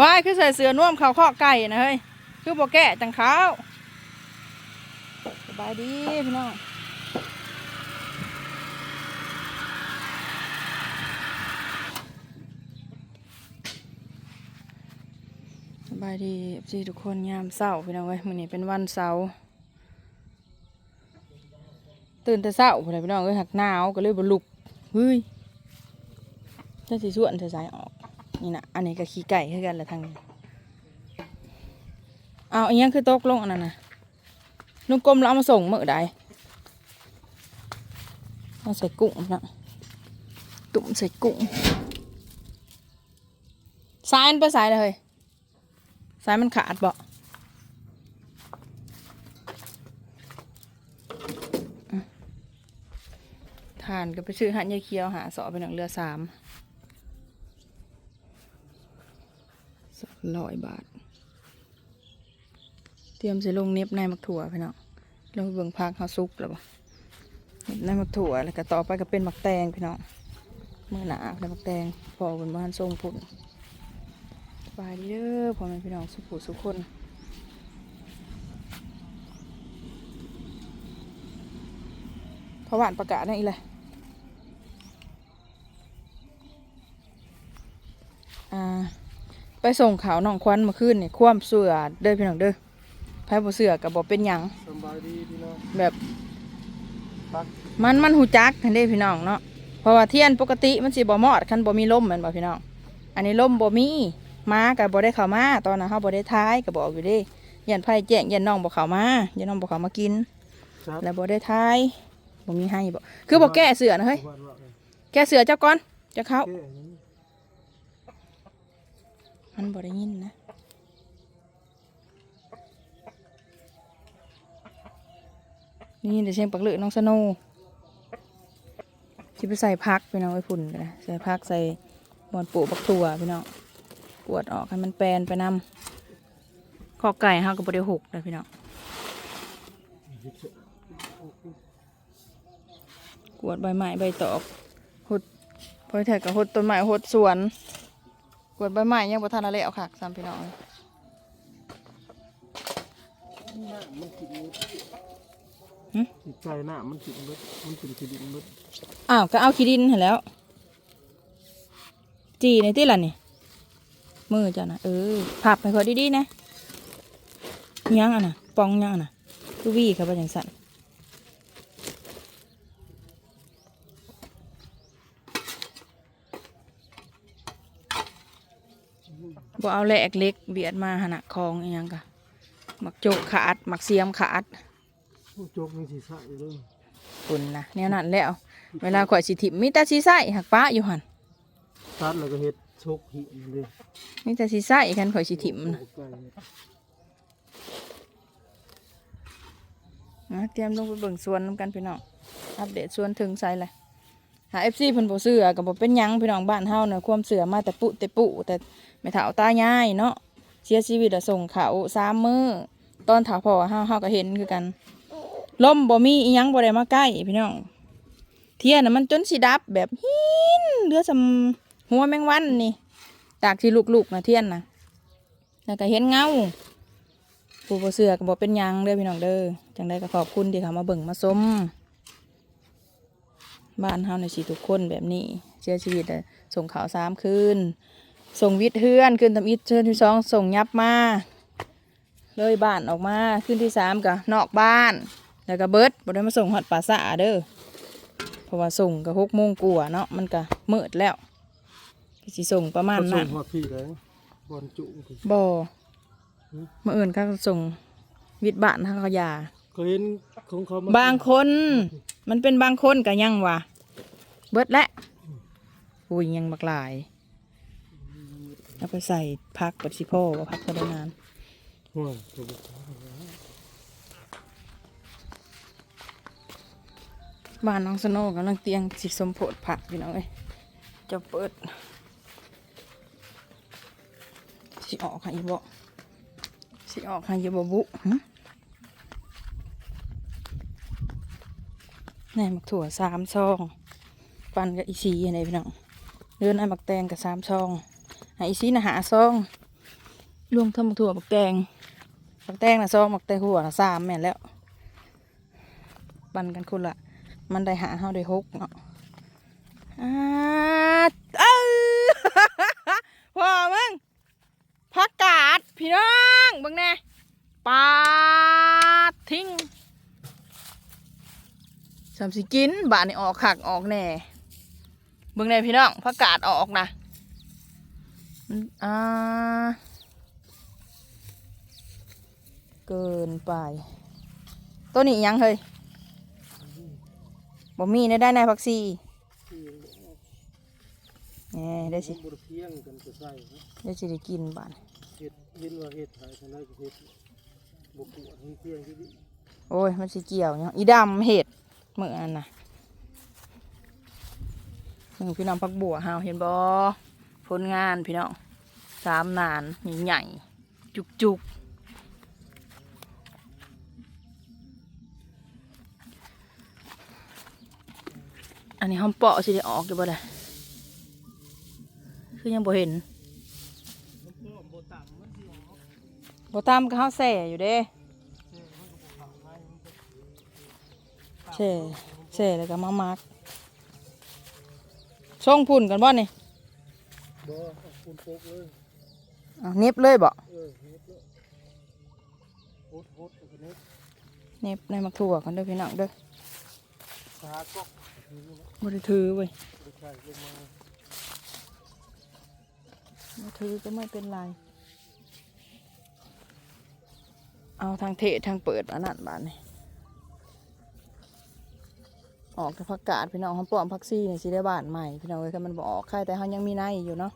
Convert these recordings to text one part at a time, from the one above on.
ว้ายคือใส่เสื้อน่วมเขาข้อไก่นะเฮ้ย คือบ่แก่จังขาสบายดีพี่น้องสบายดีจีทุกคนยามเศร้าพี่น้องเว้ยมื้อนี้เป็นวันเสาร์ตื่นแต่เช้าพุ่นน่ะพี่น้องเอ้ยหักหนาวก็เลยบ่ลุกเฮ้ยจะสิส่วนจะสายออก นี่นะอันนี้ก็ขี้ไก่คือกันแหละทางนี้เอาอันนี้คือโตกลงอันนั้นนะลุงกลมเราเอามาส่งเมื่อใดเอาใส่กุ้งนะตุ่มใส่กุ้งสายมันไปสายเลยสายมันขาดบ่ทานก็ไปซื้อหันยายเคียวหาสอไปหนังเรือสามสอง ร้อยบาท เตรียมสิลงเน็บในมักถั่วพี่น้องเราเบิ่งพักเขาซุกแล้วบ่เน็บในมักถั่วแล้วก็ต่อไปก็เป็นมักแตงพี่น้องเมื่อหนาแล้วมักแตงพอเป็นบ้านทรงพุ่นสบายเด้อพ่อแม่พี่น้องสุขุสุขคนพระหวานประกาศนั่นอีเลย ส่งข่าวน้องควันเมาขึ้นนี่คว่ำเสือเด้อพี่น้องเด้อไพ่บ่เสือกับบ่เป็นหยังสบายดีพี่น้องแบบปักมันมันหูจักทันเด้พี่น้องเนาะเพราะว่าเทียนปกติมันสิบ่มอดคันบ่มีลมแม่นบ่พี่น้อง อันนี้ลมบ่มีมาก็บ่ได้เข้ามาตอนนั้นเฮาบ่ได้ทายก็บอกอยู่เด้ยันไผแจ้งยันน้องบ่เข้ามายันน้องบ่เข้ามากินครับแล้วบ่ได้ทายบ่มีให้บ่คือบ่แก้เสือนะเฮ้ยว่าว่าไงแก้เสือเจ้าก่อนจะเข้าแก้อย่างนี้ มันบ่ได้ยินนะนี่เดี๋ยวเชียงปักเหลือน้องสโนว์ชิไปใส่พักพี่น้องไว้พุ่นกันนะใส่พักใส่บอนปูบักตัวพี่น้องกวดออกให้มันแปลนไปนำข้อไก่ห้ากับบริหกเลยพี่น้องกวดใบไม้ใบตอกหดพอแทกกับหดต้นไม้หดสวน กวดใบไม้ยังบ่ทันอะไรเอาค่ะสามพี่น้องหน้ามันกินมืดหึจิตใจหน้ามันกินมืดมันกินกินมืดอ้าวก็เอาขี้ดินเห็นแล้ว จีในที่ล่ะนี่มือจ้ะนะเออพับไปเขาดีๆนะยังอะนะปองยังอะนะคือวี่ครับว่าอย่างสั่น บ่เอาแหลกเล็กเบียดมาหนนะคลองอีหยังกะหมักโจกขาดหมักเสียมขาดผู้โจกมีสีใสเลยคุณนะแนวนั้นแล้ว เวลาข่อยสิถิมมีแต่สีใสหักป้าอยู่หันตัดแล้วก็เฮ็ดโชกหินเลยมีแต่สีใสคันข่อยสิถิมนะโอ้ไก่นะเตรียมลงไปเบิ่งสวนนำกันพี่น้องอัปเดตสวนถึงไสเลย หาเอฟซีเพิ่นบ่เสือก็บ่เป็นหยังพี่น้องบ้านเฮาเนี่ยความเสือมาแต่ปุแต่ปุแต่ไม่เฒ่าตายายเนาะเสียชีวิตอะส่งเขาสามมื้อตอนถาพ่อเฮาเฮาก็เห็นคือกันลมบ่มีอีหยังบ่ได้มาใกล้พี่น้องเทียนน่ะมันจนสิดับแบบหินเหลือสำหัวแมงวันนี่จากที่ลูกๆนะเทียนนะแล้วก็เห็นเงาผู้บ่เสือก็บ่เป็นหยังเด้อพี่น้องเด้อจังได้ก็ขอบคุณที่เขามาเบิ่งมาส้ม บ้านเฮาในสิทุกคนแบบนี้เสียชีวิตอะส่งข่าวสามคืนส่งวิทย์เฮือนขึ้นทำอิฐเชิญที่สองส่งยับมาเลยบ้านออกมาขึ้นที่สามก็นอกบ้าน แล้วก็เบิดบ่ได้มาส่งฮอดป่าสะอาเด้อเพราะว่าส่งก็หกโมงกว่าเนาะมันก็มืดแล้วก็สิส่งประมาณก็ส่นั้งนหัวพี่เลยบอลจุคือบ่มื่ออื่นเขาก็ส่งวิทย์บ้านทางขยา ก็เห็นของเขาบางคน มันเป็นบางคนก็ยังวะเบิดและอุ้ยยังบักหลายเอาไปใส่พักปัดสิโพว่าพักก็ได้นานบ้านน้องสโนกำลังเตียงสิสมโพธผักพี่น้องเอ้ยจะเปิดสิออกให้อีบ่สิออกให้อีบ่บุ หึแหมักถั่วสามซอง ปันกับอีซีอะไรพี่น้องเดินไอ้หมักแตงกับสามซองให้อีซีนะหาซองรวมทั้งบักถั่วบักแตงบักแตงนะซองบักแตงหัวนะสามแม่แล้ว ปันกันคนละมันได้หาเฮาได้หกเนาะอ่าเอ้ยพ่อมึงผักกาดพี่น้องบิ่งแน่ปาทิ้ง สามสิกินบาทนี่ออกขักออกแน่เบิ่งแน่พี่น้องผักกาดออกนะอ่าเกินไป ตัวนี้ยังเฮ้ยบ่มีได้ได้ในพักซีแหน่ได้สิมันบ่ได้เพียงกันจะใส่นะได้สิได้กินบ้านเฮ็ดเห็นว่าเฮ็ดหายทางใดก็เฮ็ดบ่ปวดเพียงที่โอ้ย มันสิเกี่ยวเนี่ยอีดำเห็ด เหมือนน่ะหนึ่งพี่น้องพักบัวหาวเห็นบ่ผลงานพี่น้องสามนานใหญ่ๆจุกจุกๆอันนี้หอมเปาะสิได้ออกอยู่บ่ได้คือยังบ่เห็นมันป้อมบ่ต่ำมันสิออกบ่ตามก็เฮาแส่อยู่เด้ แซ่มันก็บ่เข้าให้มันก็แช่แช่แล้วก็มามักช่องพุ่นกันบ่นี่บ่เอาคุณโป๊กเลยเอาเน็บเลยบ่เออเฮ็ดเลยโฮดโฮดเอาไปเน็ตเน็บในมักถั่วกันเด้อพี่น้องเด้อสาก็นี่นะบ่ได้ถือเว้ยบ่ใช่ลงมาบ่ถือก็ไม่เป็นไรเอาทางเทศทางเปิดอันนั้นบาดนี่ ออกแต่ผักกาดพี่น้องหอมปลอมผักซี่นี่สิได้บ้านใหม่พี่น้องเอ้ยถ้ามันบ่ออกใครแต่เฮายังมีในอยู่เนาะ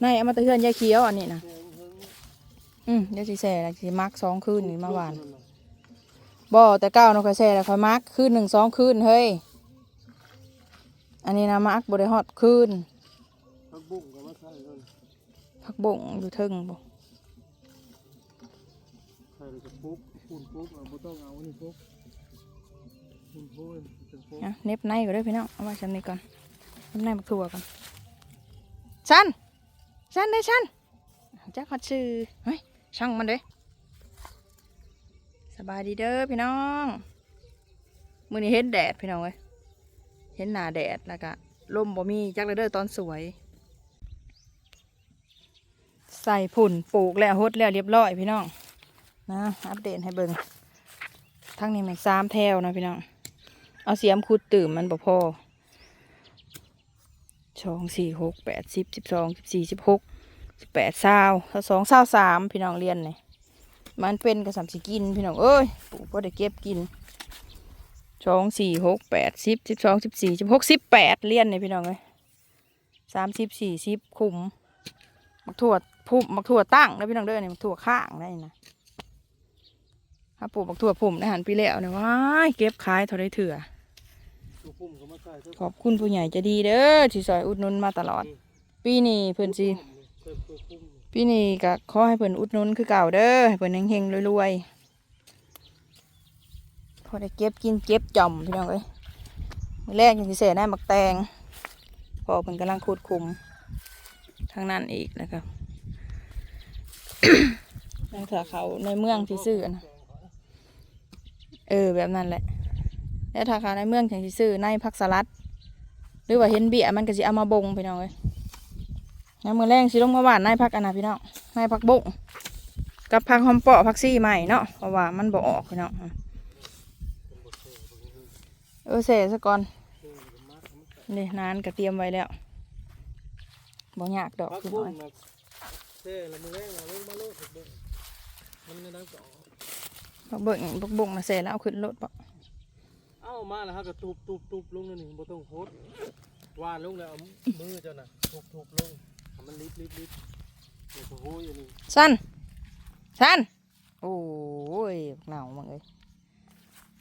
ในเอามาแตะเฮือนยายเขียวอันนี้นะแซ่เพิ่งอืมเดี๋ยวสิแซ่แล้วสิมักสองคืนนี่มาหวานนั่นน่ะบ่แต่เก้าเราค่อยแช่แล้วค่อยมักคืนหนึ่งสองคืนเฮ้ยอันนี้นะมักบ่ได้ฮอดคืนผักบุ้งก็มาใส่เลยพักบ่งอยู่เทึงบ่ใส่แล้วก็ปุ๊บปุ่นปุ๊บเอาบ่ต้องเอาอันนี้ปุ๊บปุ่นโพย เป็นปุ๊บนะเน็บในก็ได้พี่น้องเอาไว้ชั้นนี้ก่อนเน็บในมักถั่วก่อนชั้นชั้นได้ชั้นจักฮอดชื่อเฮ้ยช่างมันเด้สบายดีเด้อพี่น้องมื้อนี้เห็นแดดพี่น้องเอ้ยเห็นหน้าแดดแล้วก็ลมบ่มีจักเลยเด้อตอนสวย ใส่ผุ่นปลูกแล้วฮดแล้วเรียบร้อยพี่น้องนะอัปเดตให้เบิ่งทั้งนี้ม็กสามแถวนะพี่น้อง เอาเสียมขุดตื่มมันบ่พอสองสี่หกแปดสิบสิบสองสิบสี่สิบหกสิบแปดเศร้าสองเศร้าสามพี่น้องเรียนนี่มันเป็นกระสำสิกินพี่น้องเอ้ยปลูกก็ได้เก็บกินสองสี่หกแปดสิบสิบสองสิบสี่สิบหกสิบแปดเรียนนี่พี่น้องเอ้ยสามสิบสี่สิบคุมมักถั่วพุ่มมักถั่วตั้งแล้วพี่น้องเด้อนี่มักถั่วข้างได้นะถ้าปลูกบักถั่วผมในหันปีแล้วเนี่ยว้ายเก็บขายเท่าไรเถื่อ ขอบคุณผู้ใหญ่ใจะดีเด้อที่ซอยอุดหนุนมาตลอด ปีนี้เพิ่นสิใส่ตัวปุ่มปีนี้ก็ขอให้เพิ่นอุดหนุนคือเก่าเด้อให้เพิ่นเฮงๆรวยๆพอได้เก็บกินเก็บจ่อมพี่น้องเอ้ยมื้อแรกยังสิเสได้มักแตงพอเพิ่นกำลังขุดคุมทางนั้นอีกนะครับแล้วถ้าเขาในเมืองที่ซื้อนะเออแบบนั้นแหละ แล้วถ้าเขาในเมืองที่ซื้อในผักสลัด หรือว่าเห็นเบี้ยมันก็สิเอามาบงพี่น้องเอ้ยแล้วมือแรงสิลงมาหวานในผักอันนะพี่น้องในผักบงกับผักหอมเปาะผักซี่ใหม่เนาะเพราะว่ามันบ่ออกพี่น้องเออเสร็จซะก่อนนี่นานก็เตรียมไว้แล้วบ่ยากดอกพักคือบุ้น้งอยนะเซ่แล้วมือแรงเราลงมาโลดผักบุ้งมันจะดังต่อผักบิ่งผักบงนะเสร็จแล้วเอาขึ้นรถปะ เอ้ามาแล้วฮะก็ตูบตูบตูบลงนั่นนี่บ่ต้องโคตรวานลงแล้วเอามือเจ้าน่ะทุบทุบลงให้มันลิบลิบลิบเดี๋ยวก็โหยอันนี้สั้นสั้นโอ้ยเหนามังเอ้ย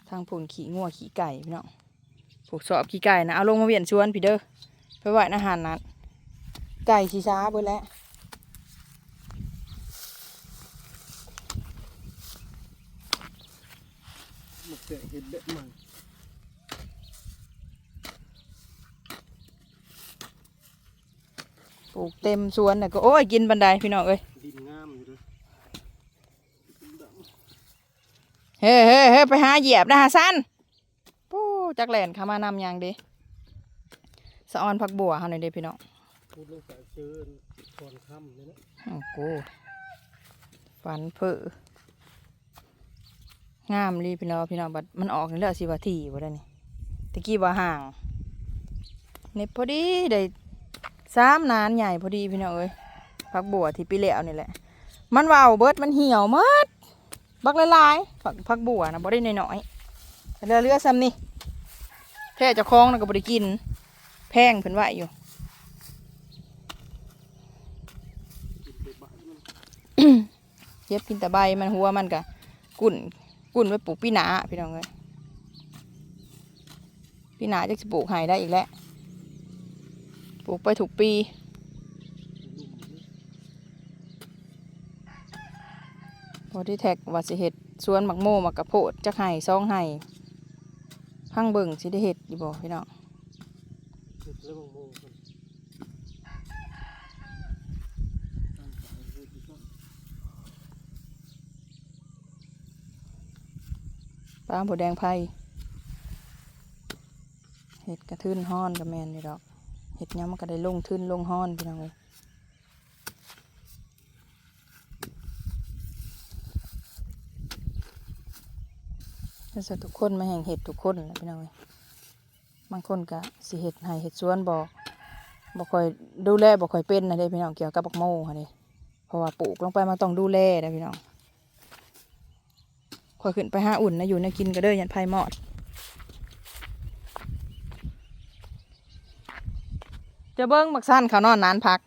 ทางผลขี่งัวขี่ไก่พี่น้องผูกสอบขี่ไก่นะเอาลงมาเวียนชวนพี่เด้อไปไหวอาหารนัดไก่ชีช้าเบิดแล้วมันเสียเห็ดเด็ดมัน ลูกเต็มสวนน่ะก็โอ้ยกินบันไดพี่น้องเอ้ยดินงามอยู่ด้ยเฮ้เฮ้เฮ้ไปหาเหยียบนะฮะสันปู้จักแหลนขามานำยางดิสะออนผักบัวเขาหน่อยเด้พี่น้องพูดลูกใสายเชิญก่อนค่ำเลยนะโอ้โหฝันเผองามรีพี่น้องพี่น้องบัดมันออกในเรื่องสิว่าที่บ่ได้นี่ตะกี้ว่าห่างเน็บพอดีได้ สามนานใหญ่พอดีพี่น้องเอ้ยผักบัวที่ปีแล้วนี่แหละ มันว่าเบิดมันเหี่ยวหมดบักละลายๆผักผักบัวนะบ่ได้น้อยๆเรือเรือซ้ำนี่แท้จะคล้องนะก็บ่ได้กิน แพงเพิ่นว่าอยู่เย็บกินแต่ใบมันหัวมันกะกุ่นกุ่นไว้ปลูกปีหนาพี่น้องเลยปีหนาจะปลูกไห้ได้อีกแล้ว ปลูกไปถูกปี พอที่แท็กว่าสิเห็ดสวนหมักโมหมักกระโพดจักไห้ซองไห้พังเบิ่งสิได้เห็ดอยู่บ่พี่น้องเสร็จแล้วบางโมงคนตั้งใจเลยที่ต้นปลาหมูแดงไผ่เห็ดกระทืนห้อนกับแมนนี่ดอก เห็ดหยังมันก็ได้ลงทืนลงห้อนพี่น้องเลยแล้วสทุกคนมาแห่งเห็ดทุกคนแหละพี่น้องเลยบางคนก็สิเห็ดให้เห็ดสวนบ่บ่ค่อยดูแลบ่ค่อยเป็นนะเด้พี่น้องเกี่ยวกับบักโม่ค่ะเด้เพราะว่าปลูกลงไปมันต้องดูแลนะพี่น้องคอยขึ้นไปห้าอุ่นนะอยู่ในกินก็เด้อยันไพ่หมอด จะเบิ้งบักสั้นเขานอนนานพัก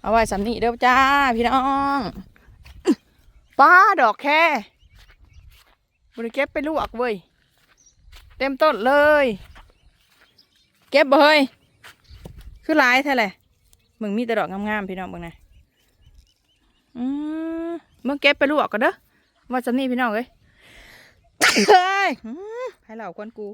เอาไว้สำนีเด้อจ้า พี่น้องป้าดอกแค่บริเก็บไปลวกเว้ย เต็มต้นเลย เก็บเฮ้ย คือหลายแท้เลยมึงมีแต่ดอกงามๆพี่น้องเบิ่งนะอืมเมื่อเก็บไปลวกก่อนเด้อว่าจะนี่พี่น้องเอ้ยเฮ้ยให้เหล่าควนกู